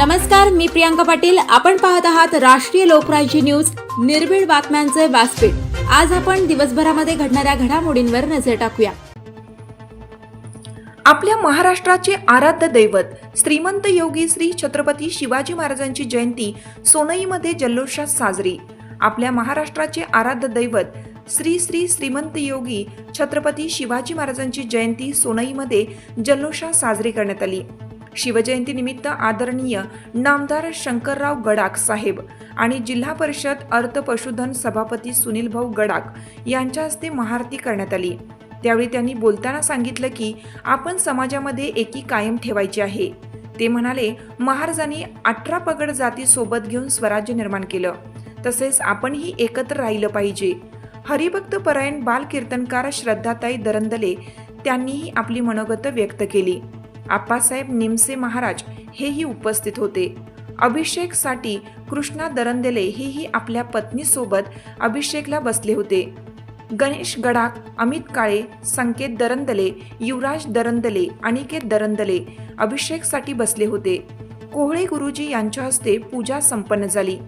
नमस्कार मी प्रियांका पाटील. आपण पाहत आहात राष्ट्रीय लोकराज्य न्यूज. निर्भीड बातम्यांचे व्यासपीठ. आज आपण दिवसभरामध्ये घडणाऱ्या घडामोडींवर नजर टाकूया. आपल्या महाराष्ट्राचे आराध्य दैवत श्रीमंत योगी श्री छत्रपती शिवाजी महाराजांची जयंती सोनईमध्ये जल्लोषात साजरी. आपल्या महाराष्ट्राचे आराध्य दैवत श्री श्री श्रीमंत योगी छत्रपती शिवाजी महाराजांची जयंती सोनईमध्ये जल्लोषात साजरी करण्यात आली. शिवजयंतीनिमित्त आदरणीय नामदार शंकरराव गडाख साहेब आणि जिल्हा परिषद अर्थ पशुधन सभापती सुनील भाऊ गडाख यांच्या हस्ते महाआरती करण्यात आली. त्यावेळी त्यांनी बोलताना सांगितलं की आपण समाजामध्ये एकी कायम ठेवायची आहे. ते म्हणाले महाराजांनी अठरा पगड जाती सोबत घेऊन स्वराज्य निर्माण केलं. तसेच आपणही एकत्र राहिलं पाहिजे. हरिभक्त परायण बाल कीर्तनकार श्रद्धाताई दरंदले त्यांनीही आपली मनोगत व्यक्त केली. आप्पासाहेब निमसे महाराज हेही उपस्थित होते. अभिषेकसाठी कृष्णा दरंदले हेही आपल्या पत्नीसोबत अभिषेकला बसले होते. गणेश गडाख अमित काळे संकेत दरंदले युवराज दरंदले अनिकेत दरंदले अभिषेकसाठी बसले होते. कोहळे गुरुजी यांच्या हस्ते पूजा संपन्न झाली.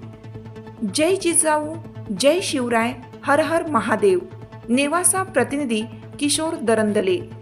जय जिजाऊ जय शिवराय हर हर महादेव. नेवासा प्रतिनिधी किशोर दरंदले.